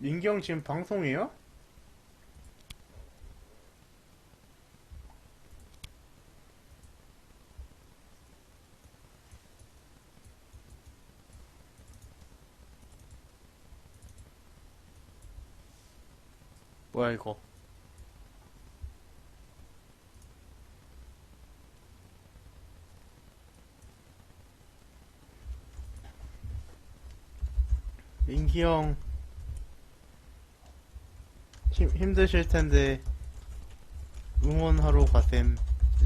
민경 지금 방송해요? 뭐야 이거 민기 형 힘, 힘드실 텐데 응원하러 가셈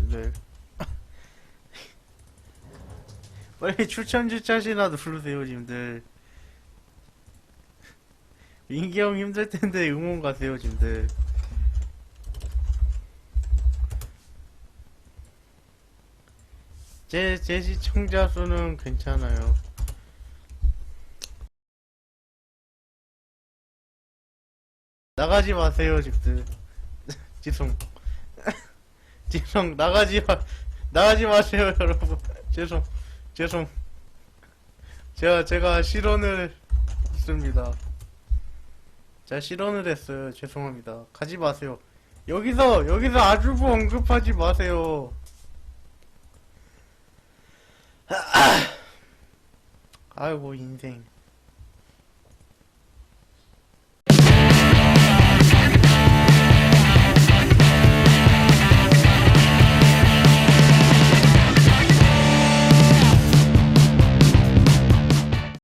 늘 빨리 추천 주차시라도 부르세요 님들. 민기 형 힘들 텐데 응원 가세요 님들. 제, 제 시청자 수는 괜찮아요 나가지 마세요, 집들. 지성. 지성, 나가지 마, 나가지 마세요, 여러분. 죄송, 죄송. 제가, 제가 실언을 했습니다. 제가 실언을 했어요. 죄송합니다. 가지 마세요. 여기서, 여기서 아주부 언급하지 마세요. 아이고, 인생.